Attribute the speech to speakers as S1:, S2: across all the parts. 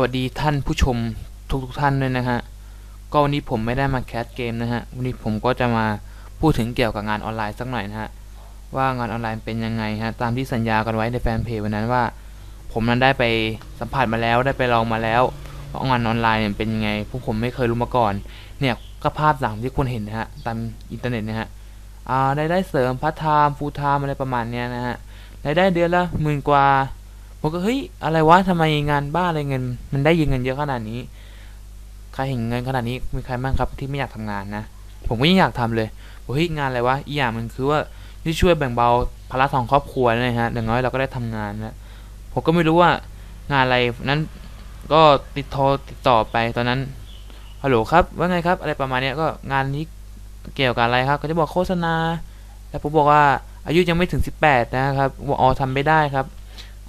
S1: วัสดีท่านผู้ชมทุกๆท่านด้วยนะฮะ ก็วันนี้ผมไม่ได้มาแคสเกมนะฮะ วันนี้ผมก็จะมาพูดถึงเกี่ยวกับงานออนไลน์สักหน่อยนะฮะ ว่างานออนไลน์เป็นยังไงฮะ ตามที่สัญญากันไว้ในแฟนเพจวันนั้นว่า ผมนั้นได้ไปสัมผัสมาแล้วได้ไปลองมาแล้วว่างานออนไลน์เนี่ยเป็นยังไงพวกผมไม่เคยรู้มาก่อน เนี่ยก็ภาพหลังที่คุณเห็นนะฮะตามอินเทอร์เน็ตนะฮะอ่าได้ได้เสริมพาร์ทไทม์ฟูลไทม์อะไรประมาณเนี้ยนะฮะรายได้เดือนละหมื่นกว่า ผมก็เฮ้ยอะไรวะทำไมงานบ้าอะไรเงิน มันได้ยิงเงินเยอะขนาดนี้ ใครเห็นเงินขนาดนี้มีใครบ้างครับที่ไม่อยากทำงานนะ ผมก็ยังอยากทำเลยเฮ้ยงานอะไรวะอีกอย่างมันคือว่าที่ช่วยแบ่งเบาภาระของครอบครัวนะฮะอย่างน้อยเราก็ได้ทำงานนะผมก็ไม่รู้ว่างานอะไรนั้นก็ติดโทรติดต่อไปตอนนั้นฮัลโหลครับว่าไงครับ อะไรประมาณนี้ก็งานนี้เกี่ยวกับอะไรครับ ก็จะบอกโฆษณาแต่ผมบอกว่าอายุยังไม่ถึง 18 นะครับบอกอ๋อทำไม่ได้ครับ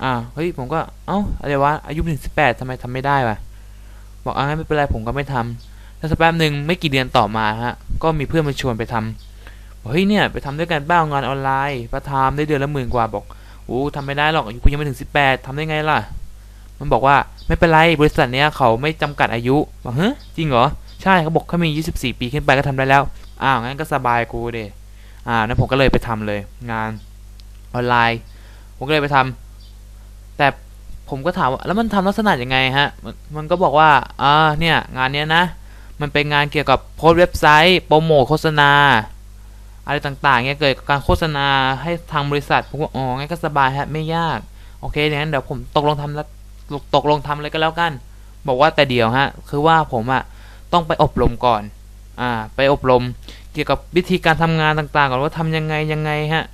S1: อ่าเฮ้ยผมก็เอ้าอะไรวะอายุถึง18ทำไมทำไม่ได้วะบอกอ่างั้นไม่เป็นไรผมก็ไม่ทำแล้วสักแป๊บหนึ่งไม่กี่เดือนต่อมาฮะก็มีเพื่อนมาชวนไปทำบอกเฮ้ยเนี่ยไปทำด้วยกันบ้างงานออนไลน์ประทามได้เดือนละหมื่นกว่าบอกโอ้ทำไม่ได้หรอกอายุกูยังไม่ถึง18ทำได้ไงล่ะ มันบอกว่าไม่เป็นไรบริษัทเนี้ยเขาไม่จำกัดอายุบอกเฮ้ยจริงเหรอใช่เขาบอกเขามี24ปีขึ้นไปก็ทำได้แล้วอ้าวงั้นก็สบายกูเดอ่านั้นผมก็เลยไปทำเลย งานออนไลน์ ผมก็เลยไปทำแต่ ผมก็ถามว่าแล้วมันทำลักษณะยังไงฮะมันก็บอกว่าอ่าเนี่ยงานเนี้ยนะ มันเป็นงานเกี่ยวกับโพสเว็บไซต์โปรโมทโฆษณา อะไรต่างๆเนี่ยเกิดการโฆษณาให้ทางบริษัทผมก็อ๋องั้นก็สบายฮะไม่ยากโอเคงั้นเดี๋ยวผมตกลงทำแล้วตกลงทำเลยก็แล้วกัน บอกว่าแต่เดียวฮะคือว่าผมอะต้องไปอบรมก่อนอ่าไปอบรมเกี่ยวกับวิธีการทำงานต่างๆก่อนว่าทำยังไงยังไงฮะ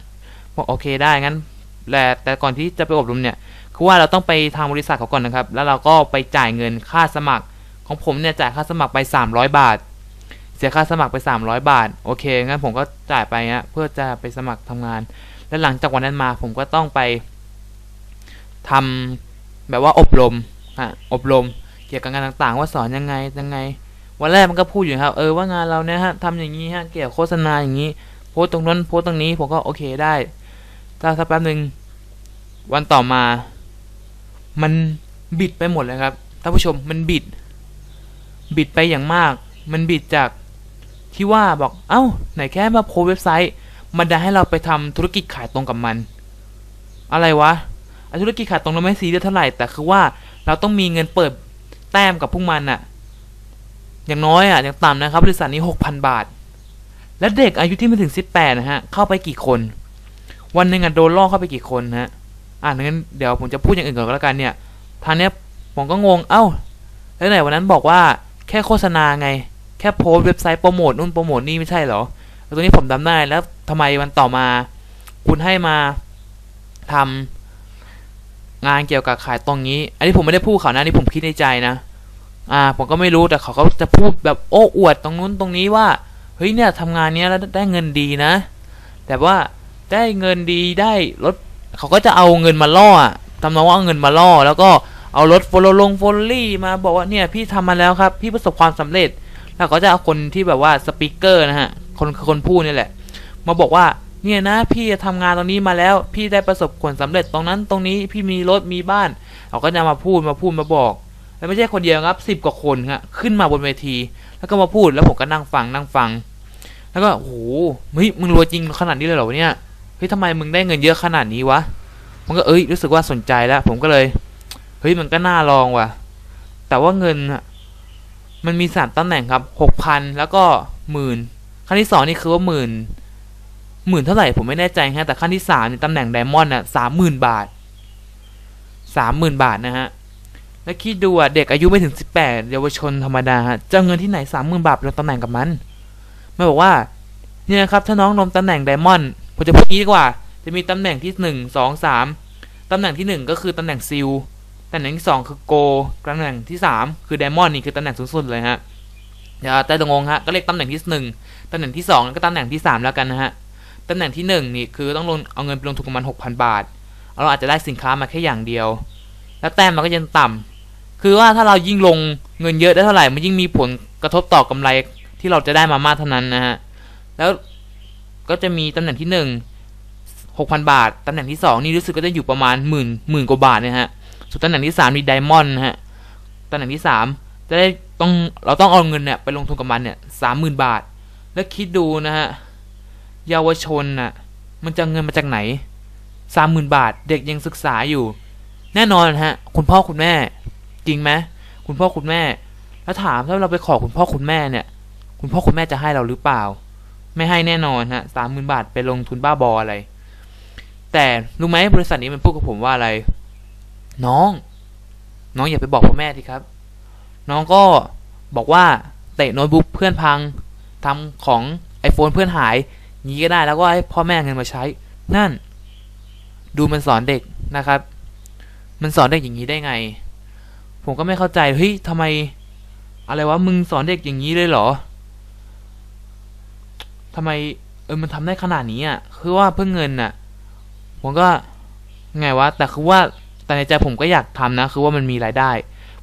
S1: บอกโอเคได้งั้นแต่แต่ก่อนที่จะไปอบรมเนี่ย คือว่าเราต้องไปทางบริษัทเขาก่อนนะครับ แล้วเราก็ไปจ่ายเงินค่าสมัคร ของผมเนี่ยจ่ายค่าสมัครไป 300 บาท เสียค่าสมัครไป 300 บาท โอเค งั้นผมก็จ่ายไปฮะเพื่อจะไปสมัครทำงาน แล้วหลังจากวันนั้นมาผมก็ต้องไปทำแบบว่าอบรมอะอบรม เกี่ยวกับงานต่างๆ ว่าสอนยังไงยังไง วันแรกมันก็พูดอยู่ครับ เออว่างานเราเนี่ยฮะทำอย่างนี้ฮะเกี่ยวกับโฆษณาอย่างนี้ โพสต์ตรงนั้นโพสต์ตรงนี้ผมก็โอเคได้ถ้าสักแป๊บหนึ่งวันต่อมา มันบิดไปหมดเลยครับท่านผู้ชมมันบิด บิดไปอย่างมาก มันบิดจากที่ว่าบอกเอ้า ไหนแค่มาโพสเว็บไซต์ มันได้ให้เราไปทำธุรกิจขายตรงกับมัน อะไรวะธุรกิจขายตรงเราไม่ซีเรียสเท่าไหร่แต่คือว่าเราต้องมีเงินเปิดแต้มกับพวกมันอะอย่างน้อยอะอย่างต่ำนะครับ บริษัทนี้หกพันบาท และเด็กอายุที่ไม่ถึงสิบแปดนะฮะ เข้าไปกี่คน วันหนึ่งอะโดนล่อเข้าไปกี่คนฮะ อ่างั้นเดี๋ยวผมจะพูดอย่างอื่นก่อนก็แล้วกันเนี่ยทางเนี้ยผมก็งง เอ้าแล้วไหนวันนั้นบอกว่าแค่โฆษณาไง แค่โพสเว็บไซต์โปรโมทนู่นโปรโมทนี่ไม่ใช่เหรอแล้วตรงนี้ผมทำได้แล้วทำไมวันต่อมา คุณให้มาทำงานเกี่ยวกับขายตรงนี้ อันนี้ผมไม่ได้พูดเขานะนี่ผมคิดในใจนะ อ่า ผมก็ไม่รู้แต่เขาก็จะพูดแบบโอ้อวดตรงนู้นตรงนี้ว่า เฮ้ยเนี่ยทำงานเนี้ยแล้วได้เงินดีนะ แต่ว่าได้เงินดีได้รถ เขาก็จะเอาเงินมาล่อทำนองว่าเอาเงินมาล่อ แล้วก็เอารถโฟลลงโฟลลี่มาบอกว่าเนี่ยพี่ทำมาแล้วครับ พี่ประสบความสำเร็จ แล้วก็จะเอาคนที่แบบว่าสปีกเกอร์นะฮะ คนคือคนพูดนี่แหละ มาบอกว่าเนี่ยนะพี่ทำงานตรงนี้มาแล้ว พี่ได้ประสบผลสำเร็จตรงนั้นตรงนี้พี่มีรถมีบ้านเขาก็จะมาพูดมาพูดมาบอก แล้วไม่ใช่คนเดียวครับสิบกว่าคนฮะขึ้นมาบนเวที แล้วก็มาพูดแล้วผมก็นั่งฟังนั่งฟัง แล้วก็โอ้โหเฮ้ยมึงรวยจริงขนาดนี้เลยเหรอเนี่ย ฮ้ยทำไมมึงได้เงินเยอะขนาดนี้วะมันก็เอ้ยรู้สึกว่าสนใจแล้ว ผมก็เลยเฮ้ยมันก็น่าลองว่ะ แต่ว่าเงินมันมีสามตำแหน่งครับหกพันแล้วก็หมื่นขั้นที่สองนี่คือว่าหมื่นหมื่นเท่าไหร่ผมไม่แน่ใจฮะแต่ขั้นที่สามตำแหน่งไดมอนด์อะสามหมื่นบาทสามหมื่นบาทนะฮะแล้วคิดดูอะเด็กอายุไม่ถึงสิบแปดเยาวชนธรรมดาฮะจะเอเงินที่ไหนสามหมื่นบาทไปลงตำแหน่งกับมันไม่บอกว่าเนี่ยครับถ้าน้องลงตำแหน่งไดมอนด์ผมจะพูดงี้ดีกว่า จะมีตำแหน่งที่หนึ่งสองสามตำแหน่งที่หนึ่งก็คือตำแหน่งซิลตำแหน่งที่สองคือโกตำแหน่งที่สามคือไดมอนด์นี่คือตำแหน่งสูงสุดเลยฮะอย่าแต่ตงงฮะก็เรียกตำแหน่งที่หนึ่งตำแหน่งที่สองก็ตำแหน่งที่สามแล้วกันนะฮะตำแหน่งที่หนึ่งนี่คือต้องลงเอาเงินไปลงทุนประมาณหกพันบาทเราอาจจะได้สินค้ามาแค่อย่างเดียว แล้วแต้มมันก็ยังต่ำคือว่าถ้าเรายิ่งลงเงินเยอะได้เท่าไหร่มันยิ่งมีผลกระทบต่อกำไรที่เราจะได้มามากเท่านั้นนะฮะแล้ว ก็จะมีตำแหน่งที่หนึ่งหกพันบาท ตำแหน่งที่สองนี่รู้สึกก็จะอยู่ประมาณหมื่นหมื่นกว่าบาทนะฮะ ส่วนตำแหน่งที่สามมีไดมอนด์นะฮะ ตำแหน่งที่สามจะได้ต้องเราต้องเอาเงินเนี่ยไปลงทุนกับมันเนี่ยสามหมื่นบาท แล้วคิดดูนะฮะ เยาวชนน่ะ มันจะเงินมาจากไหนสามหมื่นบาท เด็กยังศึกษาอยู่ แน่นอนฮะ คุณพ่อคุณแม่ จริงไหมคุณพ่อคุณแม่ แล้วถามถ้าเราไปขอคุณพ่อคุณแม่เนี่ย คุณพ่อคุณแม่จะให้เราหรือเปล่า ไม่ให้แน่นอนฮะสามหมื่นบาทไปลงทุนบ้าบออะไร แต่รู้ไหมบริษัทนี้มันพูดกับผมว่าอะไร น้อง น้องอย่าไปบอกพ่อแม่ทีครับ น้องก็บอกว่าเตะโน้ตบุ๊กเพื่อนพังทำของ iPhone เพื่อนหายงี้ก็ได้แล้วก็ให้พ่อแม่เงินมาใช้ นั่น ดูมันสอนเด็กนะครับ มันสอนเด็กอย่างนี้ได้ไง ผมก็ไม่เข้าใจเฮ้ยทำไม อะไรวะมึงสอนเด็กอย่างนี้เลยเหรอ ทำไมเออมันทำได้ขนาดนี้อะคือว่าเพื่อเงินน่ะ ผมก็ไงวะแต่คือว่าแต่ในใจผมก็อยากทำนะ คือว่ามันมีรายได้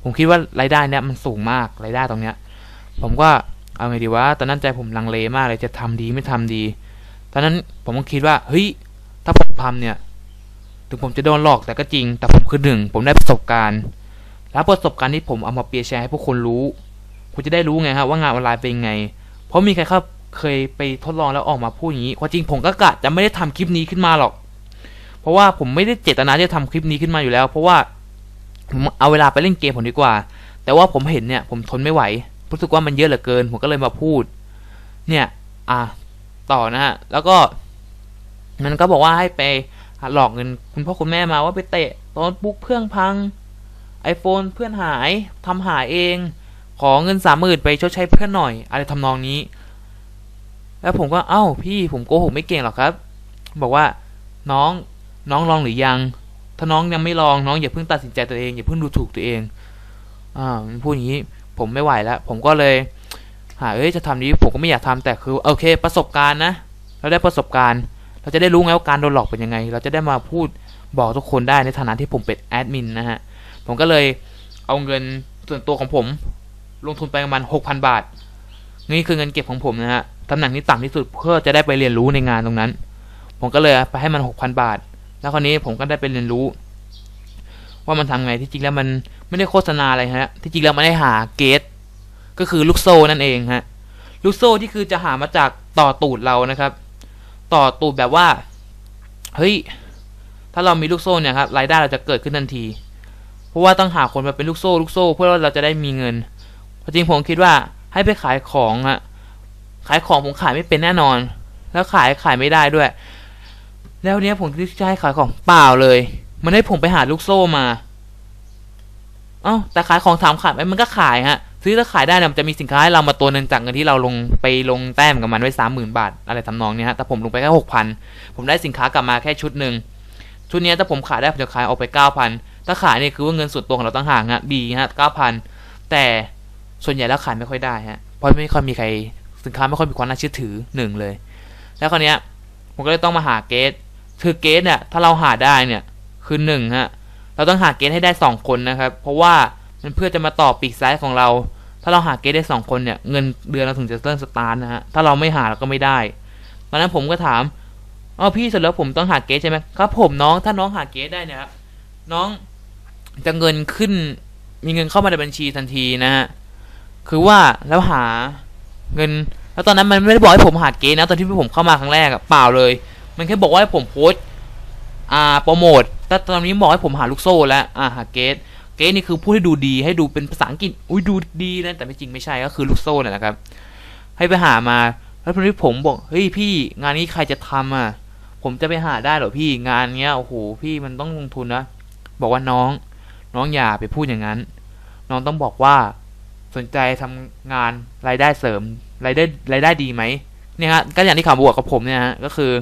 S1: ผมคิดว่ารายได้เนี้ยมันสูงมากรายได้ตรงเนี้ย ผมก็เอาไงดีวะตอนนั้นใจผมลังเลมากเลยจะทำดีไม่ทำดี ตอนนั้นผมก็คิดว่าเฮ้ยถ้าผมทำเนี่ย ถึงผมจะโดนหลอกแต่ก็จริง แต่ผมคือหนึ่งผมได้ประสบการณ์แล้วประสบการณ์ที่ผมเอามาเปียแชร์ให้พวกคนรู้ คุณจะได้รู้ไงครับว่างานออนไลน์เป็นไง เพราะมีใครครับ เคยไปทดลองแล้วออกมาพูดอย่างนี้ความจริงผมก็กะจะไม่ได้ทำคลิปนี้ขึ้นมาหรอก เพราะว่าผมไม่ได้เจตนาที่จะทำคลิปนี้ขึ้นมาอยู่แล้ว เพราะว่าผมเอาเวลาไปเล่นเกมผมดีกว่า แต่ว่าผมเห็นเนี่ย ผมทนไม่ไหวรู้สึกว่ามันเยอะเหลือเกิน ผมก็เลยมาพูด เนี่ย อะต่อนะฮะแล้วก็ มันก็บอกว่าให้ไปหลอกเงินคุณพ่อคุณแม่มาว่าไปเตะโน้ตบุ๊กเพื่องพัง iPhone เพื่อนหายทำหายเอง ขอเงินสามหมื่นไปชดใช้เพื่อนหน่อย อะไรทำนองนี้ แล้วผมก็เอ้าพี่ผมโกหกไม่เก่งหรอกครับ บอกว่าน้องน้องลองหรือยัง ถ้าน้องยังไม่ลองน้องอย่าเพิ่งตัดสินใจตัวเองอย่าเพิ่งดูถูกตัวเองอ่าพูดอย่างนี้ผมไม่ไหวแล้วผมก็เลยหาเอ้ยจะทำนี้ผมก็ไม่อยากทำแต่คือโอเค ประสบการณ์นะเราได้ประสบการณ์ เราจะได้รู้ไงว่าการโดนหลอกเป็นยังไง เราจะได้มาพูดบอกทุกคนได้ในฐานะที่ผมเป็นแอดมินนะฮะผมก็เลยเอาเงินส่วนตัวของผม ลงทุนไปประมาณหกพันบาท นี่คือเงินเก็บของผมนะฮะ ตำแหน่งที่ต่ำที่สุดเพื่อจะได้ไปเรียนรู้ในงานตรงนั้น ผมก็เลยไปให้มันหกพันบาท แล้วคราวนี้ผมก็ได้ไปเรียนรู้ ว่ามันทำไงที่จริงแล้วมันไม่ได้โฆษณาอะไรฮะ ที่จริงแล้วมันได้หาเกตก็คือลูกโซ่นั่นเองฮะลูกโซ่ที่คือจะหามาจากต่อตูดเรานะครับ ต่อตูดแบบว่า เฮ้ย ถ้าเรามีลูกโซ่เนี่ยครับรายได้เราจะเกิดขึ้นทันที เพราะว่าต้องหาคนมาเป็นลูกโซ่ลูกโซ่ เพื่อว่าเราจะได้มีเงิน จริงผมคิดว่าให้ไปขายของฮะ ขายของผมขายไม่เป็นแน่นอน แล้วขายขายไม่ได้ด้วย แล้วเนี้ยผมจะให้ขายของเปล่าเลย มันให้ผมไปหาลูกโซ่มา เอ้าแต่ขายของถามขายไหมมันก็ขายฮะ ซื้อถ้าขายได้เนี่ยมันจะมีสินค้าให้เรามาตัวหนึ่งจากเงินที่เราลงไปลงแต้มกับมันไว้สามหมื่นบาท อะไรทำนองเนี้ยฮะแต่ผมลงไปแค่หกพันผมได้สินค้ากลับมาแค่ชุดหนึ่งชุดนี้ถ้าผมขายได้ผมจะขายออกไปเก้าพันถ้าขายเนี่ยคือว่าเงินส่วนตัวของเราต้องห่างฮะบีฮะเก้าพันแต่ส่วนใหญ่แล้วขายไม่ค่อยได้ฮะเพราะไม่ค่อยมีใคร สินค้าไม่ค่อยมีความน่าเชื่อถือหนึ่งเลย แล้วคราวเนี้ยผมก็เลยต้องมาหาเกสคือเกสเนี่ยถ้าเราหาได้เนี่ยคือหนึ่งฮะเราต้องหาเกสให้ได้สองคนนะครับ เพราะว่ามันเพื่อจะมาต่อปีกซ้ายของเรา ถ้าเราหาเกสได้สองคนเนี่ยเงินเดือนเราถึงจะเริ่มสตาร์ทนะฮะถ้าเราไม่หาเราก็ไม่ได้ตอนนั้นผมก็ถามอ๋อพี่เสร็จแล้วผมต้องหาเกสใช่ไหมครับผมน้องถ้าน้องหาเกสได้เนี่ยครับน้องจะเงินขึ้นมีเงินเข้ามาในบัญชีทันทีนะฮะคือว่าแล้วหา เงิน แล้วตอนนั้นมันไม่ได้บอกให้ผมหาเกสนะตอนที่ผมเข้ามาครั้งแรกอะเปล่าเลย มันแค่บอกว่าให้ผมโพสอ่าโปรโมทแต่ตอนนี้บอกให้ผมหาลูกโซ่แล้วอ่าหาเกสเกสนี่คือพูดให้ดูดีให้ดูเป็นภาษาอังกฤษอุ้ยดูดีนะแต่ไม่จริงไม่ใช่ก็คือลูกโซ่นั่นแหละครับ ให้ไปหามาแล้วตอนนี้ผมบอกเฮ้ยพี่งานนี้ใครจะทำอะ ผมจะไปหาได้เหรอพี่งานเนี้ยโอ้โหพี่มันต้องลงทุนนะบอกว่าน้อง น้องอย่าไปพูดอย่างนั้น น้องต้องบอกว่า สนใจทำงานรายได้เสริมรายได้รายได้ดีไหมเนี่ยฮะก็อย่างที่ข่าวบวกกับผมเนี่ยฮะก็คือ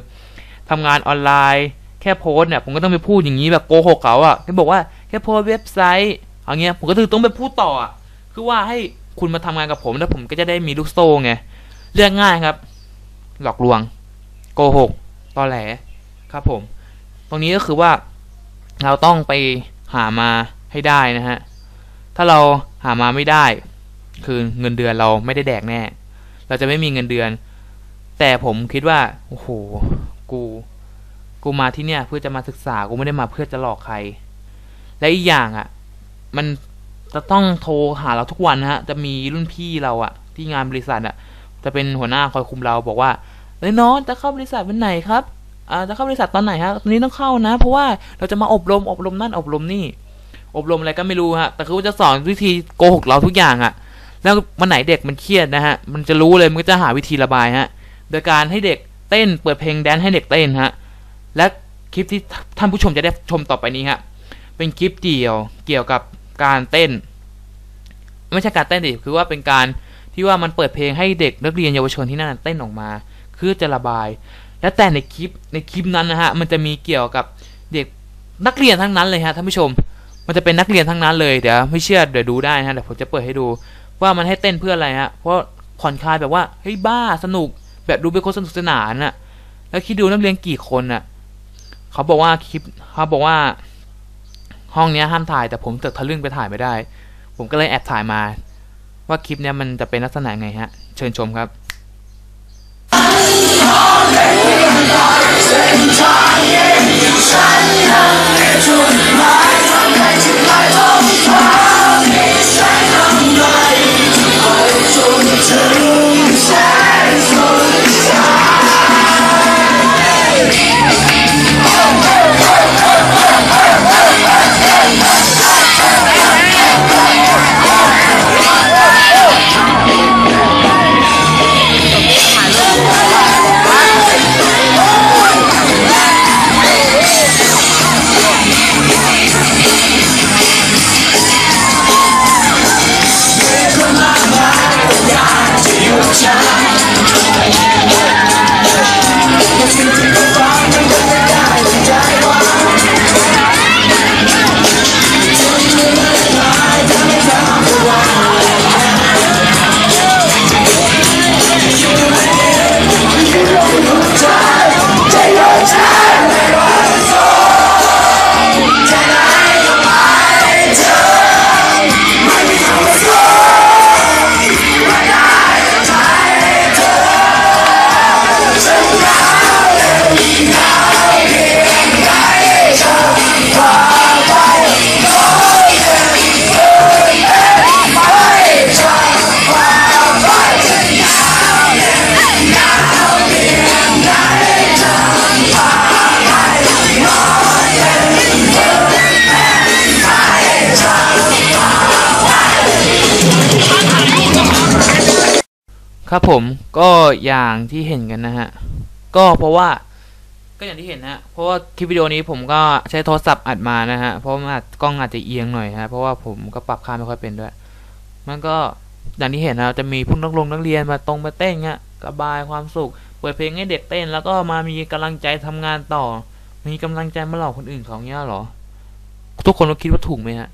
S1: ทำงานออนไลน์แค่โพสเนี่ยผมก็ต้องไปพูดอย่างนี้แบบโกหกเขาอะ่ะแค่บอกว่าแค่โพสเว็บไซต์อย่างเงี้ยผมก็ต้องไปพูดต่ออะคือว่าให้คุณมาทำงานกับผมแล้วผมก็จะได้มีลูกโซ่ไงเรื่องง่ายครับ หลอกลวง โกหกตอแหลครับผม ตรงนี้ก็คือว่าเราต้องไปหามาให้ได้นะฮะ ถ้าเราหามาไม่ได้ คือเงินเดือนเราไม่ได้แดกแน่ เราจะไม่มีเงินเดือน แต่ผมคิดว่าโอ้โหกู กูมาที่เนี่ย เพื่อจะมาศึกษากูไม่ได้มาเพื่อจะหลอกใคร และอีกอย่างอะ่ะ มันจะต้องโทรหาเราทุกวันนะฮะ จะมีรุ่นพี่เราอะที่งานบริษัทอะจะเป็นหัวหน้าคอยคุมเราบอกว่าเอ้ยน้องจะเข้าบริษัทวันไหนครับอ่าจะเข้าบริษัทตอนไหนฮะตอนนี้ต้องเข้านะ เพราะว่าเราจะมาอบรมอบรมนั่นอบรมนี่ อบรมอะไรก็ไม่รู้ฮะแต่คือจะสอนวิธีโกหกเราทุกอย่างอะ แล้ววันไหนเด็กมันเครียดนะฮะ มันจะรู้เลยมันก็จะหาวิธีระบายฮะ โดยการให้เด็กเต้นเปิดเพลงแดนซ์ให้เด็กเต้นฮะ และคลิปที่ท่านผู้ชมจะได้ชมต่อไปนี้ฮะ เป็นคลิปเดี่ยวเกี่ยวกับการเต้น ไม่ใช่การเต้นดิคือว่าเป็นการที่ว่ามันเปิดเพลงให้เด็กนักเรียนเยาวชนที่นั่นเต้นออกมา คือจะระบาย และแต่ในคลิปในคลิปนั้นนะฮะ มันจะมีเกี่ยวกับเด็กนักเรียนทั้งนั้นเลยฮะท่านผู้ชม มันจะเป็นนักเรียนทั้งนั้นเลยเดี๋ยวไม่เชื่อเดี๋ยวดูได้นะเดี๋ยวผมจะเปิดให้ดู ว่ามันให้เต้นเพื่ออะไรฮะเพราะผ่อนคลายแบบว่าเฮ้ยบ้าสนุก แบบดูเป็นคนสนุกสนานน่ะ แล้วคิดดูนักเรียนกี่คนน่ะ เขาบอกว่าคลิปเขาบอกว่า ห้องเนี้ยห้ามถ่ายแต่ผมเติกทะลึ่งไปถ่ายไม่ได้ ผมก็เลยแอบถ่ายมา ว่าคลิปเนี้ยมันจะเป็นลักษณะไงฮะ เชิญชมครับ ครับผมก็อย่างที่เห็นกันนะฮะ ก็เพราะว่าก็อย่างที่เห็นนะฮะเพราะว่าคลิปวิดีโอนี้ผมก็ใช้โทรศัพท์อัดมานะฮะ เพราะมันอากล้องอาจจะเอียงหน่อยฮะ เพราะว่าผมก็ปรับค่าไม่ค่อยเป็นด้วย มันก็อย่างที่เห็นนะจะมีพวกนักลงนักเรียนมาตรงมาเต้นเงี้ยระบายความสุข เปิดเพลงให้เด็กเต้น แล้วก็มามีกำลังใจทำงานต่อ มีกำลังใจมาหลอกคนอื่นเขาเงี้ยหรอ ทุกคนก็คิดว่าถูกไหมฮะ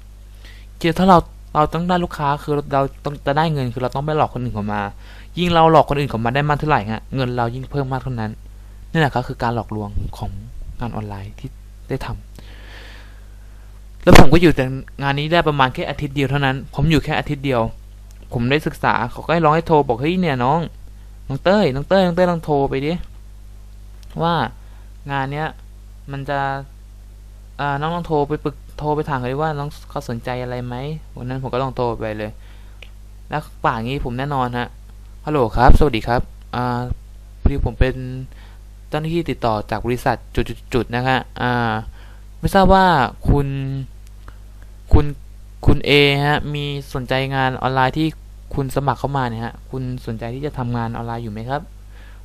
S1: คิดว่าถ้าเราเราต้องได้ลูกค้าคือเราต้องจะได้เงินคือเราต้องไปหลอกคนอื่นเขามา ยิ่งเราหลอกคนอื่นเขามาได้มากเท่าไหร่ฮะเงินเรายิ่งเพิ่มมากเท่านั้นนี่แหละครับคือการหลอกลวงของงานออนไลน์ที่ได้ทำแล้วผมก็อยู่แต่งานนี้ได้ประมาณแค่อาทิตย์เดียวเท่านั้น ผมอยู่แค่อาทิตย์เดียว ผมได้ศึกษาเขาก็ให้ร้องให้โทรบอกเฮ้ยเนี่ยน้องน้องเต้ยน้องเต้ยน้องเต้ยลองโทรไปดิว่างานเนี้ยมันจะอ่าน้องลองโทรไปปรึกโทรไปถามเขาดิว่าน้องเขาสนใจอะไรไหมวันนั้นผมก็ลองโทรไปเลย แล้วป่างี้ผมแน่นอนฮะ ฮัลโหลครับ สวัสดีครับ อ่าพอดีผมเป็นเจ้าหน้าที่ติดต่อจากบริษัทจุดๆนะฮะอ่า ไม่ทราบว่าคุณ คุณ คุณเอฮะ มีสนใจงานออนไลน์ที่คุณสมัครเข้ามาเนี่ยฮะ คุณสนใจที่จะทำงานออนไลน์อยู่ไหมครับ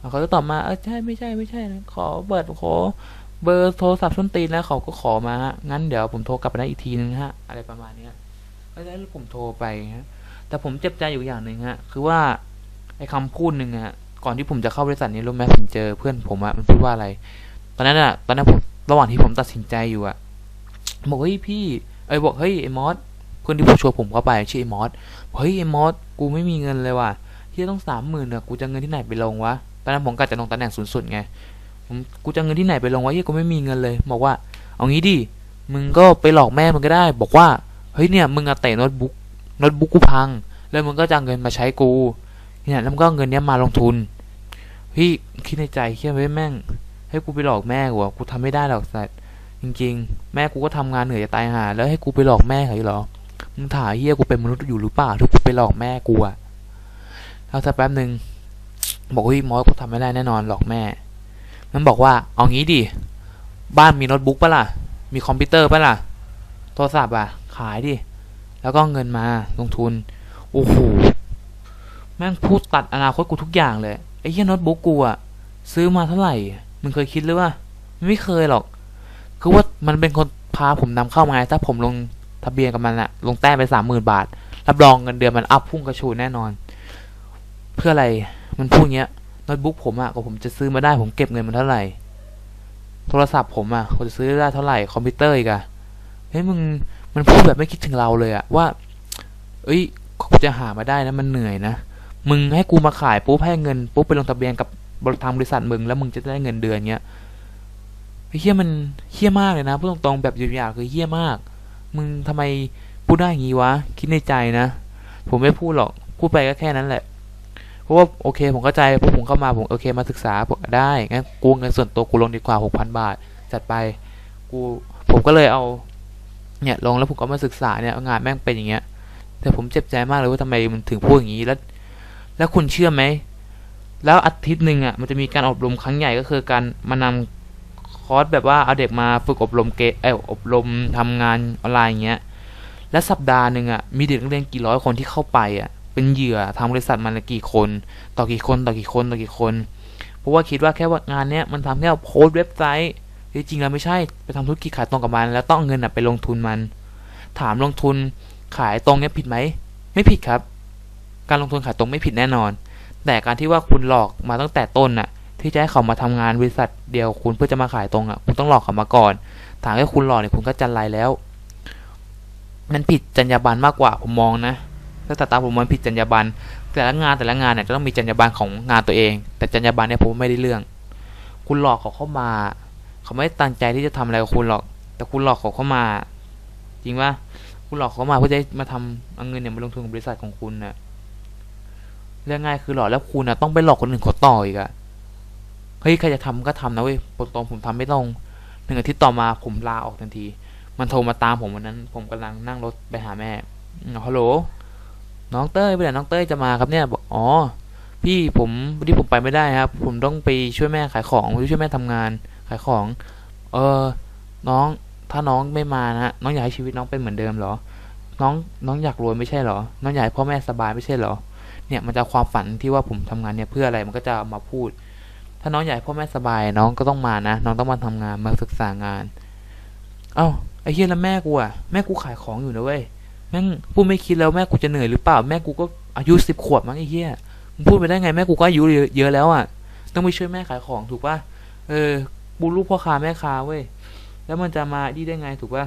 S1: เขาจะตอบมา เออใช่ ไม่ใช่ ไม่ใช่นะขอเบิร์ดขอเบอร์โทรศัพท์ส้นตีนแล้วเขาก็ขอมาฮะ งั้นเดี๋ยวผมโทรกลับไปได้อีกทีนึงฮะ อะไรประมาณเนี้ยก็ได้ผมโทรไปฮะ แต่ผมเจ็บใจอยู่อย่างหนึ่งฮะ คือว่า ไอ้คำพูดหนึ่งอะก่อนที่ผมจะเข้าบริษัทนี้รู้ไหมผมเจอเพื่อนผมอะมันพูดว่าอะไร ตอนนั้นอะตอนนั้นผมระหว่างที่ผมตัดสินใจอยู่อะบอกเฮ้ยพี่เอ้บอกเฮ้ยไอ้มอสเพื่อนที่ผมชวนผมเข้าไปชื่อไอ้มอสเฮ้ยไอ้มอสกูไม่มีเงินเลยว่ะที่ต้องสามหมื่นอะกูจะเงินที่ไหนไปลงวะตอนนั้นผมกะจะลงตำแหน่งสูงสุดไงผมกูจะเงินที่ไหนไปลงวะเฮ้ยกูไม่มีเงินเลย บอกว่า เอางี้ดิมึงก็ไปหลอกแม่มึงก็ได้ บอกว่าเฮ้ยเนี่ยมึงอะเตะโน้ตบุ๊กโน้ตบุ๊กกูพัง แล้วมึงก็จะเงินมาใช้กู เนี่ยแล้วมึงก็เงินเนี้ยมาลงทุนพี่คิดในใจเฮียไว้แม่งให้กูไปหลอกแม่กูอะกูทำไม่ได้หรอกสัตว์จริง ๆ แม่กูก็ทำงานเหนื่อยจะตายห่าแล้วให้กูไปหลอกแม่เขาหรอมึงถ่ายเฮียกูเป็นมนุษย์อยู่หรือเปล่าที่กูไปหลอกแม่กูอะแล้วสักแป๊บหนึ่งบอกเฮ้ยมอสกูทำไม่ได้แน่นอนหลอกแม่ มันบอกว่าเอางี้ดิบ้านมีโน้ตบุ๊กปะล่ะ มีคอมพิวเตอร์ปะล่ะ โทรศัพท์อะขายดิ แล้วก็เงินมาลงทุน โอ้โห แม่งพูดตัดอนาคตกูทุกอย่างเลย ไอ้เหี้ยโน้ตบุ๊กกูอะซื้อมาเท่าไหร่ มึงเคยคิดหรือว่า ไม่เคยหรอก คือว่ามันเป็นคนพาผมนำเข้ามาไง ถ้าผมลงทะเบียนกับมันอะลงแต้มไปสามหมื่นบาท รับรองเงินเดือนมันอัพพุ่งกระชูแน่นอน เพื่ออะไร มันพูดเงี้ยโน้ตบุ๊กผมอะก็ผมจะซื้อมาได้ผมเก็บเงินมันเท่าไหร่ โทรศัพท์ผมอะผมจะซื้อได้เท่าไหร่คอมพิวเตอร์อีกอะเฮ้ยมึงมันพูดแบบไม่คิดถึงเราเลยอะว่า เอ้ยกูจะหามาได้นะมันเหนื่อยนะ มึงให้กูมาขายปุ๊บให้เงินปุ๊บไปลงทะเบียนกับบริทางบริษัทมึงแล้วมึงจะได้เงินเดือนเงี้ยไอ้เฮี้ยมันเฮี้ยมากเลยนะพูดตรงๆแบบหยาบๆคือเฮี้ยมาก มึงทำไมพูดได้อย่างงี้วะคิดในใจนะ ผมไม่พูดหรอกพูดไปก็แค่นั้นแหละเพราะว่าโอเค ผมเข้าใจพวกผมเข้ามาผมโอเคมาศึกษาผมได้งั้นกูเงินส่วนตัวกูลงดีกว่าหกพันบาท จัดไปกูผมก็เลยเอา เนี่ยลงแล้วผมก็มาศึกษาเนี่ยงานแม่งเป็นอย่างเงี้ย แต่ผมเจ็บใจมากเลยว่าทำไมมันถึงพูดอย่างนี้แล้ว แล้วคุณเชื่อไหม แล้วอาทิตย์หนึ่งอะมันจะมีการอบรมครั้งใหญ่ก็คือการมานำคอร์สแบบว่าเอาเด็กมาฝึกอบรมเกเอออบรมทำงานออนไลน์อย่างเงี้ย และสัปดาห์หนึ่งอะมีเด็กนักเรียนกี่ร้อยคนที่เข้าไปอะเป็นเหยื่อทางบริษัทมันละกี่คน ต่อกี่คนต่อกี่คนต่อกี่คนเพราะว่าคิดว่าแค่ว่างานเนี้ยมันทำแค่โพสต์เว็บไซต์จริงๆแล้วไม่ใช่ไปทำธุรกิจขายตรงกับมัน แล้วต้องเอาเงินอะไปลงทุนมัน ถามลงทุนขายตรงเนี้ยผิดไหมไม่ผิดครับ การลงทุนขายตรงไม่ผิดแน่นอน แต่การที่ว่าคุณหลอกมาตั้งแต่ต้นน่ะ ที่จะให้เขามาทำงานบริษัทเดียวคุณเพื่อจะมาขายตรงอะคุณต้องหลอกเขามาก่อนถามให้คุณหลอกเนี่ยคุณก็จันไรแล้วมันผิดจรรยาบรรณมากกว่าผมมองนะถ้าต่ตาผมมันผิดจรรยาบรรณแต่ละงานแต่ละงานเนี่ยจะต้องมีจรรยาบรรณของงานตัวเอง แต่จรรยาบรรณเนี่ยผมไม่ได้เรื่อง คุณหลอกเขาเข้ามา เขาไม่ตั้งใจที่จะทำอะไรกับคุณหรอก แต่คุณหลอกเขาเข้ามา จริงปะคุณหลอกเขามาเพื่อจะมาทำเอาเงินเนี่ยมาลงทุนกับบริษัทของคุณนะ่ะ เรื่องง่ายคือหลอกแล้วคุณนะต้องไปหลอกคนอื่นเขาต่ออีกอะเฮ้ยใครจะทำก็ทำนะเว้ยปตรงผมทำไม่ต้องหนึ่งอาทิตย์ต่อมาผมลาออกทันที มันโทรมาตามผมวันนั้น ผมกำลังนั่งรถไปหาแม่ฮัลโหลน้องเต้ยไปไหนน้องเต้ยจะมาครับเนี่ยบอกอ๋อพี่ผมวันนี้ผมไปไม่ได้ครับ ผมต้องไปช่วยแม่ขายของไปช่วยแม่ทำงานขายของ เออน้องถ้าน้องไม่มานะน้องอยากให้ชีวิตน้องเป็นเหมือนเดิมเหรอ น้องน้องอยากรวยไม่ใช่เหรอ น้องอยากให้พ่อแม่สบายไม่ใช่เหรอ เนี่ยมันจะความฝันที่ว่าผมทำงานเนี่ยเพื่ออะไรมันก็จะมาพูด ถ้าน้องอยากให้พ่อแม่สบายน้องก็ต้องมานะ น้องต้องมาทำงานมาศึกษางาน เอ้าไอ้เฮียแล้วแม่กูอะแม่กูขายของอยู่นะเว้ยแม่งพูดไม่คิดแล้วแม่กูจะเหนื่อยหรือเปล่าแม่กูก็อายุสิบขวบมั้งไอ้เฮียมึงพูดไปได้ไงแม่กูก็อายุเยอะแล้วอะต้องไปช่วยแม่ขายของถูกป่ะเออบูลูกพ่อค้าแม่ค้าเว้ยแล้วมันจะมาดีได้ไงถูกป่ะ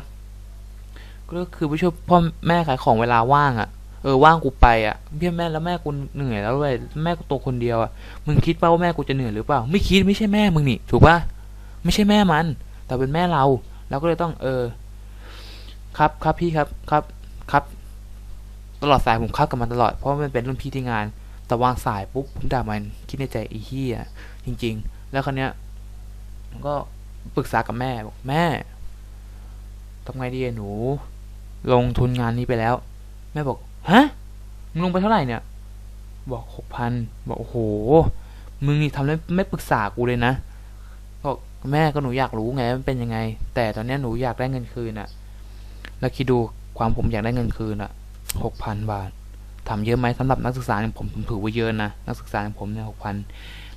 S1: ก็คือไปช่วยพ่อแม่ขายของเวลาว่างอะ่ะ เออว่างกูไปอะเพี่แม่แล้วแม่กูเหนื่อยแล้วเว้ยแม่กูตัวคนเดียวอะมึงคิดป่าว่าแม่กูจะเหนื่อยหรือเปล่า ไม่คิดไม่ใช่แม่มึงนี่ถูกป่ะไม่ใช่แม่มัน แต่เป็นแม่เราเราก็เลยต้องเออ ครับครับพี่ครับครับครับ ตลอดสายผมคับกับมันตลอดเพราะมันเป็นรุ่นพี่ที่งาน แต่วางสายปุ๊บผมด่ามันคิดในใจอีเหี้ยจริง ๆ แล้วคราวเนี้ยก็ปรึกษากับแม่บอกแม่ทำไงดีหนู ลงทุนงานนี้ไปแล้ว แม่บอก ฮะ มึงลงไปเท่าไหร่เนี่ย บอกหกพันบอกโอ้โห มึงนี่ทำแล้วไม่ปรึกษากูเลยนะบอกแม่ก็หนูอยากรู้ไงมันเป็นยังไง แต่ตอนนี้หนูอยากได้เงินคืนอะแล้วคิดดูความผมอยากได้เงินคืนอะหกพันบาททำเยอะไหมสำหรับนักศึกษาอย่างผมผมถือว่าเยอะนะนักศึกษาอย่างผมเนี่ยหกพัน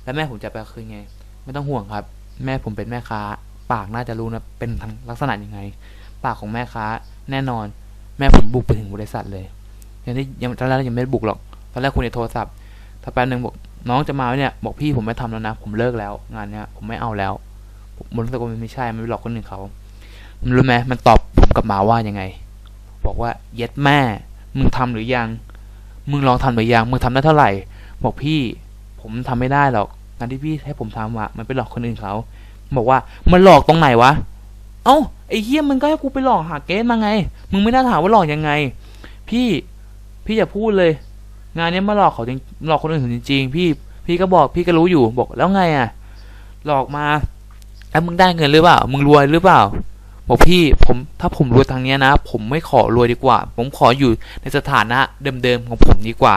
S1: แล้วแม่ผมจะไปคืนไง ไม่ต้องห่วงครับ แม่ผมเป็นแม่ค้า ปากน่าจะรู้นะเป็นทางลักษณะยังไง ปากของแม่ค้า แน่นอน แม่ผมบุกไปถึงบริษัทเลย ยังนี้ยังตอนแรกยังไม่ได้บุกหรอกตอนแรกคุณในโทรศัพท์ถ้าแป๊บนึงบอกน้องจะมาเนี่ยบอกพี่ผมไม่ทำแล้วนะ ผมเลิกแล้ว งานเนี้ยผมไม่เอาแล้วผมรู้สึกว่ามันไม่ใช่มันหลอกคนอื่นเขามันรู้ไหมมันตอบผมกลับมาว่ายังไง บอกว่าเย็ดแม่ มึงทำหรือยัง มึงลองทำหรือยัง มึงทำได้เท่าไหร่ บอกพี่ ผมทำไม่ได้หรอกงานที่พี่ให้ผมทำอะมันไปหลอกคนอื่นเขา บอกว่ามันหลอกตรงไหนวะ เอ้าไอ้เฮียมันก็ให้กูไปหลอกหาเกสมาไง มึงไม่น่าถามว่าหลอกยังไง พี่ พี่อย่าพูดเลย งานนี้มาหลอกเขาจริงหลอกคนอื่นจริงๆพี่ พี่ก็บอกพี่ก็รู้อยู่บอกแล้วไงอะ หลอกมาแล้วมึงได้เงินหรือเปล่า มึงรวยหรือเปล่า บอกพี่ผมถ้าผมรวยทางนี้นะ ผมไม่ขอรวยดีกว่า ผมขออยู่ในสถานะเดิมๆของผมดีกว่า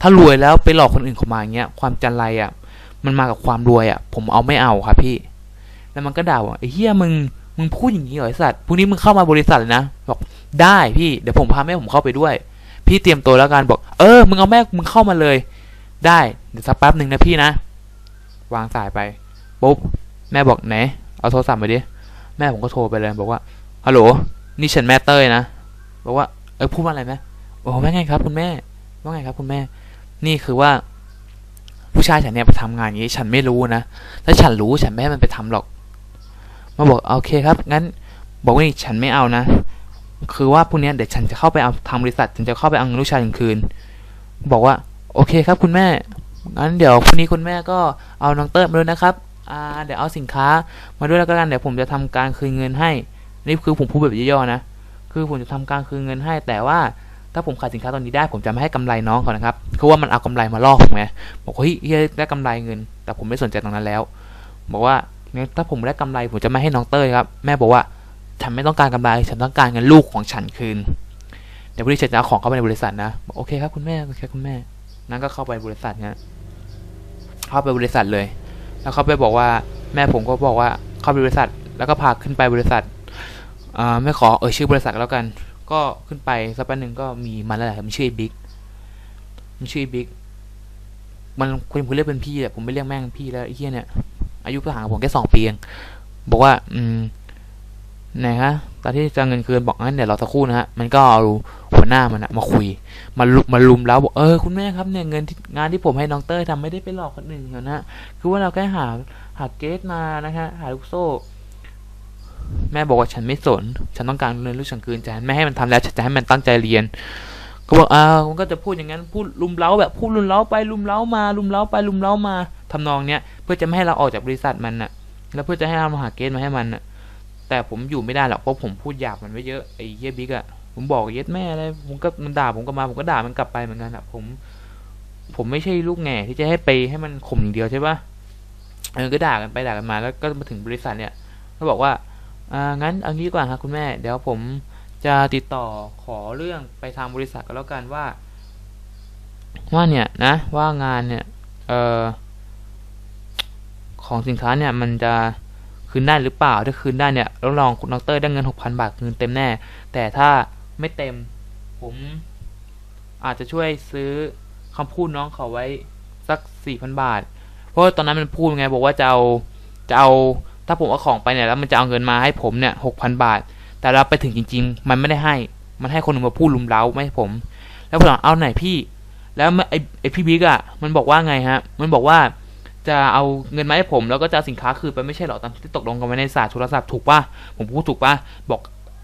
S1: ถ้ารวยแล้วไปหลอกคนอื่นเขามาอย่างเงี้ย ความจันไรอะ มันมากับความรวยอะ ผมเอาไม่เอาครับพี่ แล้วมันก็ด่าว่าไอ้เฮียมึงมึงพูดอย่างนี้เหรอไอสัตว์พรุ่งนี้มึงเข้ามาบริษัทเลยนะ บอกได้พี่ เดี๋ยวผมพาแม่ผมเข้าไปด้วย พี่เตรียมตัวแล้วกันบอก เออ มึงเอาแม่มึงเข้ามาเลย ได้เดี๋ยวสักแป๊บหนึ่งนะพี่นะ วางสายไปปุ๊บแม่บอกไหนเอาโทรศัพท์มาดิแม่ผมก็โทรไปเลยบอกว่าฮัลโหลนี่ฉันแม่เต้ยนะบอกว่าเออพูดว่าอะไรไหมโอ้ว่าไงครับ คุณแม่ว่าไงครับ คุณแม่ นี่คือว่า ผู้ชายฉันเนี่ยไปทำงานอย่างนี้ ฉันไม่รู้นะถ้าฉันรู้ฉันไม่ให้มันไปทำหรอกมาบอกโอเคครับงั้น บอกว่านี่ฉันไม่เอานะ คือว่าพรุ่งนี้เดี๋ยวฉันจะเข้าไปเอาทางบริษัท ฉันจะเข้าไปเอาเงินลูกชายกลางคืน บอกว่า โอเคครับคุณแม่ งั้นเดี๋ยวพรุ่งนี้คุณแม่ก็เอาน้องเต้ยมาด้วยนะครับ อ่า เดี๋ยวเอาสินค้ามาด้วยแล้วกัน เดี๋ยวผมจะทำการคืนเงินให้ นี่คือผมพูดแบบย่อๆนะ คือผมจะทำการคืนเงินให้ แต่ว่าถ้าผมขายสินค้าตอนนี้ได้ ผมจะไม่ให้กำไรน้องเขานะครับ คือว่ามันเอากำไรมาล่อผมไง บอกเฮ้ยได้กำไรเงิน แต่ผมไม่สนใจตรงนั้นแล้ว บอกว่างั้นถ้าผมได้กำไรผมจะไม่ให้น้องเต้ยครับ แม่บอกว่า ฉันไม่ต้องการกำไรฉันต้องการเงินลูกของฉันคืนเดี๋ยวบริษัทจะเอาของเข้าไปในบริษัทนะบอกโอเคครับคุณแม่โอเคคุณแม่ นั้นก็เข้าไปบริษัทนี่ยเข้าไปบริษัทเลย แล้วเขาไปบอกว่า แม่ผมก็บอกว่าเข้าไปบริษัท แล้วก็พาขึ้นไปบริษัทอ่าไม่ขอเอ่ยชื่อบริษัทแล้วกัน ก็ขึ้นไปสักแป๊บหนึ่งก็มีมันแล้วแหละมันชื่อบิ๊กมันชื่อบิ๊กมันคุณคุณเรียกเป็นพี่แหละผมไม่เรียกแม่งพี่แล้วไอ้เหี้ยเนี่ยอายุก็ห่างผมแค่สองปีเองบอกว่า อืม ไหนฮะตอนที่จะเงินคืนบอกงั้นเดี๋ยวรอสักครู่นะฮะมันก็เอาหัวหน้ามันอะมาคุย มาลุมาลุมแล้วบอกเออคุณแม่ครับเนี่ยเงินที่งานที่ผมให้น้องเต้ยทำไม่ได้ไปหลอกคนอื่นเขานะคือว่าเราแค่หาหาเกสมานะฮะหาลูกโซ่ แม่บอกว่าฉันไม่สน ฉันต้องการเงินลูกฉันคืนฉันไม่ให้มันทำแล้วฉันจะให้มันตั้งใจเรียนก็บอกอ่ามันก็จะพูดอย่างนั้นพูดลุมเล้าแบบพูดลุมเล้าไปลุมเล้ามาลุมเล้าไปลุมเล้ามาทำนองเนี้ยเพื่อจะไม่ให้เราออกจากบริษัทมันน่ะ แล้วเพื่อจะให้เราหาเกสมาให้มันน่ะ แต่ผมอยู่ไม่ได้หรอกเพราะผมพูดหยาบมันไว้เยอะไอ้เหี้ยบิ๊กอะผมบอกเย็ดแม่อะไรผมก็มันด่าผมก็มาผมก็ด่ามันกลับไปเหมือนกันอะผม ผมไม่ใช่ลูกแง่ที่จะให้ไปให้มันข่มอย่างเดียวใช่ปะเออก็ด่ากันไปด่ากันมาแล้วก็มาถึงบริษัทเนี่ยเขาบอกว่าอ่างั้นเอางี้ดีกว่าครับคุณแม่ เดี๋ยวผมจะติดต่อขอเรื่องไปทางบริษัทก็แล้วกันว่า ว่าเนี่ยนะ ว่างานเนี่ย เอ่อของสินค้าเนี่ยมันจะ คืนได้หรือเปล่า ถ้าคืนได้เนี่ยรับรองคุณดรได้เงินหกพันบาทคืนเต็มแน่ แต่ถ้าไม่เต็ม ผมอาจจะช่วยซื้อคำพูดน้องเขาไว้สักสี่พันบาท เพราะตอนนั้นมันพูดไงบอกว่าจะเอาจะเอาถ้าผมเอาของไปเนี่ยแล้วมันจะเอาเงินมาให้ผมเนี่ยหกพันบาท แต่เราไปถึงจริง ๆ มันไม่ได้ให้ มันให้คนหนึ่งมาพูดลุมเล้าไม่ให้ผม แล้วผมถามเอาไหนพี่ แล้วไอไอพี่บิ๊กอะมันบอกว่าไงฮะ มันบอกว่า จะเอาเงินมาให้ผมแล้วก็จะเอาสินค้าคืนไปไม่ใช่หรอตามที่ตกลงกันไว้ในศาสตร์โทรศัพท์ถูกป่ะผมพูดถูกป่ะบอก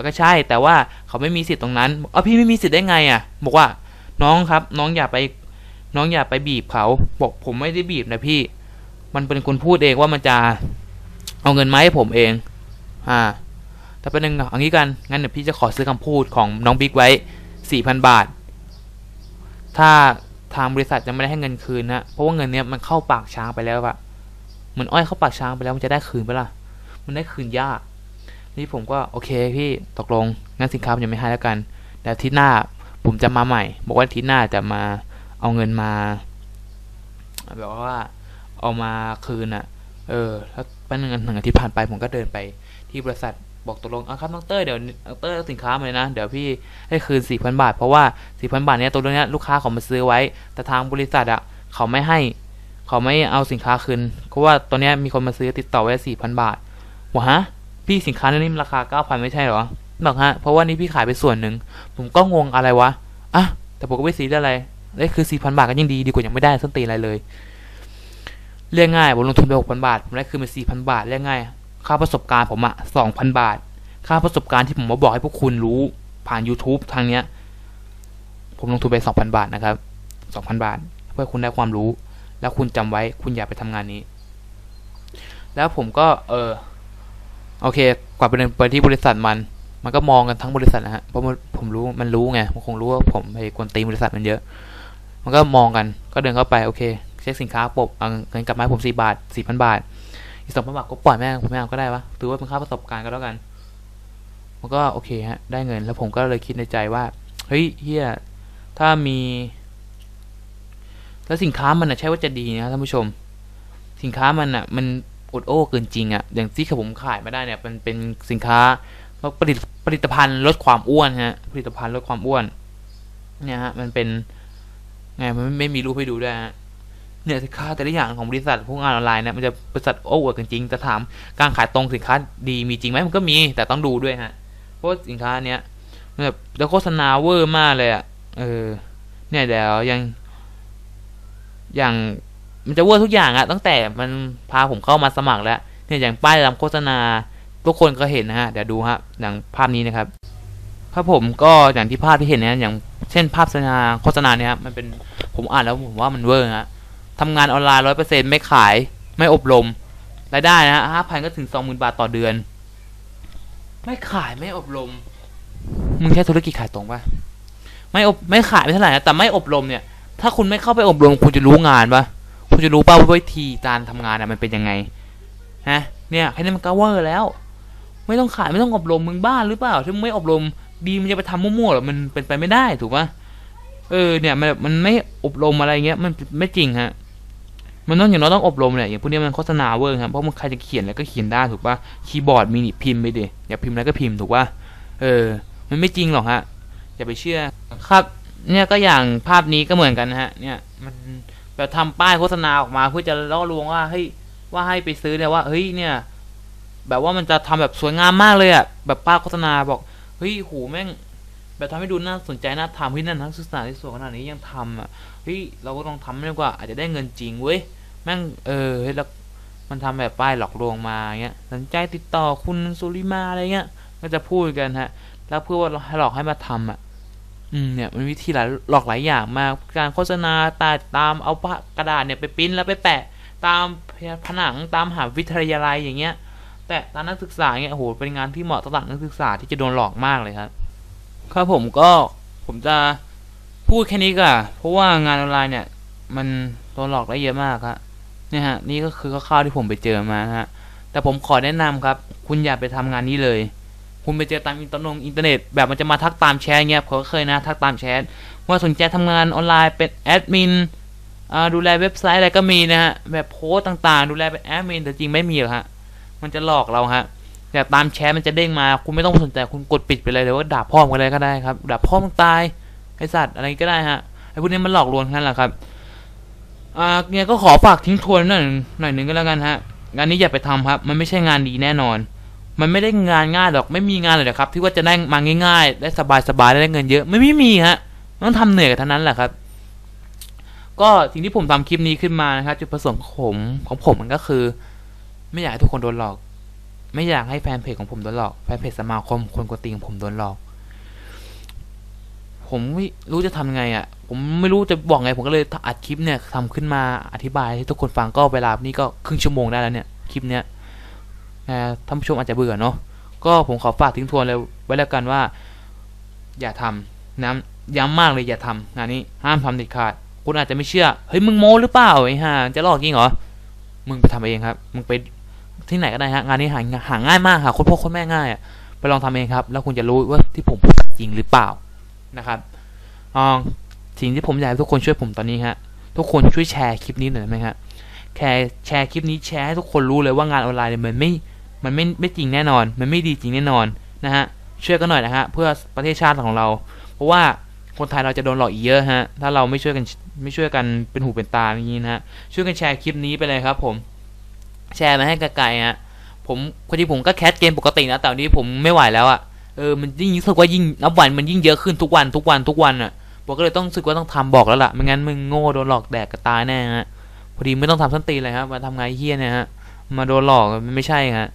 S1: ก็ใช่ แต่ว่าเขาไม่มีสิทธิ์ตรงนั้นเออพี่ไม่มีสิทธิ์ได้ไงอะ บอกว่าน้องครับ น้องอย่าไป น้องอย่าไปบีบเขาบอกผมไม่ได้บีบนะพี่ มันเป็นคนพูดเองว่ามันจะเอาเงินมาให้ผมเอง อ่าแต่เป็นหนึ่งเอางี้กัน งั้นเดี๋ยวพี่จะขอซื้อคำพูดของน้องบิ๊กไว้สี่พันบาท ถ้า ทางบริษัทจะไม่ได้ให้เงินคืนนะเพราะว่าเงินเนี้ยมันเข้าปากช้างไปแล้วอะเหมือนอ้อยเข้าปากช้างไปแล้วมันจะได้คืนไปล่ะ มันได้คืนยาก นี่ผมก็โอเคพี่ตกลงงั้นสินค้าผมยังไม่ให้แล้วกันแต่อาที่หน้าผมจะมาใหม่ บอกว่าอาที่หน้าจะมาเอาเงินมาแบบว่าเอามาคืนอะเออ แล้วป๊บนึงหนึ่งอาทิตย์ผ่านไปผมก็เดินไปที่บริษัท บอกตกลงเอาครับน้องเต้ยเดี๋ยวน้องเต้ยเอาสินค้ามาเลยนะเดี๋ยวพี่ให้คืนสี่พันบาท เพราะว่าสี่พันบาทเนี้ยตัวเนี้ยลูกค้าเขามาซื้อไว้ แต่ทางบริษัทอะเขาไม่ให้ เขาไม่เอาสินค้าคืนเพราะว่าตัวเนี้ยมีคนมาซื้อติดต่อไว้สี่พันบาทบอกฮะพี่สินค้านี้มันราคาเก้าพันไม่ใช่เหรอบอกฮะเพราะว่านี่พี่ขายไปส่วนหนึ่งผมก็งงอะไรวะอะแต่ผมก็ไม่ซีอะไรนี่คือสี่พันบาทก็ยังดีดีกว่ายังไม่ได้ส้นตีอะไรเลย เรียกง่ายผมลงทุนไปหกพันบาทผมได้คืนไปสี่พันบาทเรียกง่าย ค่าประสบการณ์ผมอะสองพันบาท ค่าประสบการณ์ที่ผมมาบอกให้พวกคุณรู้ผ่าน YouTube ทางเนี้ย ผมลงทุนไปสองพันบาทนะครับสองพันบาท เพื่อคุณได้ความรู้ แล้วคุณจำไว้คุณอย่าไปทำงานนี้ แล้วผมก็ เออโอเค กว่าไปเดินไปที่บริษัทมัน มันก็มองกันทั้งบริษัทนะฮะเพราะผมรู้มันรู้ไงมันคงรู้ว่าผมไปกวนตีบริษัทมันเยอะ มันก็มองกัน ก็เดินเข้าไปโอเคเช็คสินค้าปบเอาเงินกลับมาผมสี่บาทสี่พันบาท อีกสองพันบาทก็ปล่อยแม่งผมไม่เอาก็ได้วะถือว่าเป็นค่าประสบการณ์ก็แล้วกันผมก็โอเคฮะ ได้เงิน แล้วผมก็เลยคิดในใจว่า เฮ้ยเฮียถ้ามีแล้วสินค้ามันนะใช่ว่าจะดีนะท่านผู้ชม สินค้ามันอะ มันอดโอ้เกินจริงอะ อย่างที่ผมขายมาได้เนี่ย มันเป็นสินค้าผลิตผลิตภัณฑ์ลดความอ้วนฮะ ผลิตภัณฑ์ลดความอ้วน เนี่ยฮะ มันเป็นไงมันไม่มีรูปให้ดูด้วยฮะ เนี่ยสินค้าแต่ละอย่างของบริษัทพวกงานออนไลน์เนี่ยมันจะบริษัทโอ้อวดกันจริงจะถามการขายตรงสินค้าดีมีจริงไหมมันก็มีแต่ต้องดูด้วยฮะเพราะสินค้าเนี้ยแบบแล้วโฆษณาเวอร์มากเลยอะเออ เนี่ยเดี๋ยวยัง อย่างมันจะเวอร์ทุกอย่างอะตั้งแต่มันพาผมเข้ามาสมัครแล้ว เนี่ยอย่างป้ายตามโฆษณา ทุกคนก็เห็นนะฮะเดี๋ยวดูฮะอย่างภาพนี้นะครับภาพผมก็อย่างที่ภาพที่เห็นเนี่ยอย่างเช่นภาพโฆษณาโฆษณาเนี่ยครับมันเป็นผมอ่านแล้วผมว่ามันเวอร์ฮะ ทำงานออนไลน์ร้อยเปอร์เซ็นไม่ขายไม่อบรมรายได้นะฮะห้าพันก็ถึงสองหมื่นบาทต่อเดือน ไม่ขายไม่อบรม มึงแค่ธุรกิจขายตรงปะไม่อบไม่ขายไม่เท่าไหร่นะแต่ไม่อบรมเนี่ย ถ้าคุณไม่เข้าไปอบรมคุณจะรู้งานปะคุณจะรู้ป่าวิธีการทำงานอะมันเป็นยังไงฮะเนี่ยแค่นี้มันก็เวอร์แล้ว ไม่ต้องขายไม่ต้องอบรมมึงบ้าหรือเปล่าถ้ามึงไม่อบรมดีมันจะไปทำมั่วๆหรอมันเป็นไปไม่ได้ถูกปะเออเนี่ยมันมันไม่อบรมอะไรเงี้ยมันไม่จริงฮะ มันต้องอย่างน้อยต้องอบรมเนี่ยอย่างพวกนี้มันโฆษณาเวอร์ครับเพราะมันใครจะเขียนแล้วก็เขียนได้ถูกปะคีย์บอร์ดมีนิพิมพ์ไปดิอย่าพิมพ์แล้วก็พิมพ์ถูกปะเออ มันไม่จริงหรอกฮะอย่าไปเชื่อครับเนี่ยก็อย่างภาพนี้ก็เหมือนกันนะฮะ เนี่ยมันแบบทำป้ายโฆษณาออกมาเพื่อจะล่อลวงว่าเฮ้ยว่าให้ไปซื้อเนี่ยว่าเฮ้ยเนี่ย แบบว่ามันจะทำแบบสวยงามมากเลยอะ่ะแบบป้ายโฆษณาบอกเฮ้ยหูแม่ง แบบทำให้ดูน่าสนใจน่าทำเฮ้ยนั่นนักศึกษาที่สวยขนาดนี้ยังทำอะ เฮ้ยเราก็ต้องทำดีกว่า อาจจะได้เงินจริงเว้ยแม่งเออเฮ้ยแล้วมันทำแบบป้ายหลอกลวงมาเงี้ยสนใจติดต่อคุณสุริมาอะไรเงี้ยก็จะพูดกันฮะ แล้วเพื่อว่าหลอกให้มาทำอะ อืมเนี่ยมันวิธีหลายหลอกหลายอย่างมากการโฆษณาตาตามเอากระดาษเนี่ยไปปิ้นแล้วไปแปะตามผนังตามหาวิทยาลัยอย่างเงี้ย แต่ตามนักศึกษาเนี่ยโอ้โหเป็นงานที่เหมาะสำหรับนักศึกษาที่จะโดนหลอกมากเลยครับครับผมก็ผมจะ พูดแค่นี้ก่อนเพราะว่างานออนไลน์เนี่ย มันโดนหลอกได้เยอะมากครับเนี่ยฮะนี่ก็คือคร่าวๆที่ผมไปเจอมาฮะแต่ผมขอแนะนำครับ คุณอย่าไปทำงานนี้เลย คุณไปเจอตามอินเทอร์น็ตอินเทอร์เน็ตแบบมันจะมาทักตามแชทเงี้ยผมก็เคยนะทักตามแชทว่าสนใจทำงานออนไลน์เป็นแอดมินดูแลเว็บไซต์อะไรก็มีนะฮะแบบโพสต่างๆ ดูแลเป็นแอดมินแต่จริงไม่มีหรอกฮะมันจะหลอกเราฮะแต่ตามแชทมันจะเด้งมา คุณไม่ต้องสนใจคุณกดปิดไปเลยหรือว่าด่าพ่อมึงอะไรก็ได้ครับด่าพ่อมึงตาย ไอสัตว์อะไรก็ได้ฮะไอพวกนี้มันหลอกลวงนั่นแหละครับอ่าเนี่ยก็ขอฝากทิ้งทวนหน่อยหน่อยหนึ่งก็แล้วกันฮะงานนี้อย่าไปทำครับ มันไม่ใช่งานดีแน่นอน มันไม่ได้งานง่ายหรอกไม่มีงานเลยครับ ที่ว่าจะได้มาง่ายๆได้สบายๆได้เงินเยอะไม่ไม่มีฮะต้องทำเหนื่อยกับทั้งนั้นแหละครับ ก็สิ่งที่ผมทำคลิปนี้ขึ้นมานะครับจุดประสงค์ของผมของผมมันก็คือ ไม่อยากให้ทุกคนโดนหลอก ไม่อยากให้แฟนเพจของผมโดนหลอกแฟนเพจสมาคมคนกวนตีของผมโดนหลอก ผมไม่รู้จะทำไงอะ ผมไม่รู้จะบอกไง ผมก็เลยอัดคลิปเนี่ยทำขึ้นมาอธิบายให้ทุกคนฟังก็เวลานี่ก็ครึ่งชั่วโมงได้แล้วเนี่ยคลิปเนี้ยท่านผู้ชมอาจจะเบื่อเนาะก็ผมขอฝากทิ้งทวนเลยไว้แล้วกันว่า อย่าทำน้ำย้ำมากเลยอย่าทำงานนี้ห้ามทำเด็ดขาดคุณอาจจะไม่เชื่อเฮ้ยมึงโม้หรือเปล่าไอ้ห่าจะหลอกจริงเหรอมึงไปทำเองครับ มึงไปที่ไหนก็ได้ฮะงานนี้หาหาง่ายมากหาคนพ่อคนแม่ง่ายอะไปลองทำเองครับ แล้วคุณจะรู้ว่าที่ผมพูดจริงหรือเปล่า นะครับออสิ่งที่ผมอยากให้ทุกคนช่วยผมตอนนี้ฮะทุกคนช่วยแชร์คลิปนี้หน่อยได้ไหมครับแชร์แชร์คลิปนี้แชร์ให้ทุกคนรู้เลยว่างานออนไลน์เนี่ยมันไม่มันไม่ไม่จริงแน่นอน มันไม่ดีจริงแน่นอนนะฮะช่วยกันหน่อยนะฮะเพื่อประเทศชาติของเรา เพราะว่าคนไทยเราจะโดนหลอกอีกเยอะฮะถ้าเราไม่ช่วยกันไม่ช่วยกันเป็นหูเป็นตาอย่างนี้นะฮะช่วยกันแชร์คลิปนี้ไปเลยครับ ผม แชร์มาให้ไกลๆฮะผมคนที่ผมก็แคสเกมปกตินะแต่วันนี้ผมไม่ไหวแล้วอะ่ะ เออมันยิ่งรู้สึกว่ายิ่งนับวันมันยิ่งเยอะขึ้นทุกวันทุกวันทุกวันอะ่ะผมก็เลยต้องรู้สึกว่าต้องทำบอกแล้วล่ะไม่งั้นมึงโง่โดนหลอกแดกกระตายแน่ฮะพอดีไม่ต้องทำสันตีเลยครับมาทำไงเฮี้ยเนี่ยฮะมาโดนหลอกมันไม่ใช่ฮะ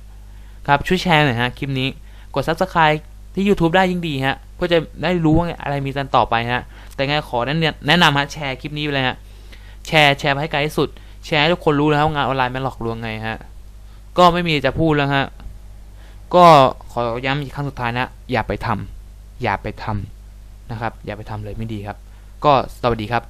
S1: ครับช่วยแชร์หน่อยฮะคลิปนี้กด subscribe ที่ YouTube ได้ยิ่งดีฮะเพื่อจะได้รู้ว่าอะไรมีกันต่อไปฮะ แต่ไงขอแนะแนะนำฮะแชร์คลิปนี้ไปเลยฮะแชร์แชร์ไปให้ไกลที่สุด แชร์ให้ทุกคนรู้แล้วว่างานออนไลน์มันหลอกลวงไงฮะ ก็ไม่มีจะพูดแล้วฮะ ก็ขอย้ำอีกครั้งสุดท้ายนะ อย่าไปทำอย่าไปทำนะครับ อย่าไปทำเลยไม่ดีครับ ก็สวัสดีครับ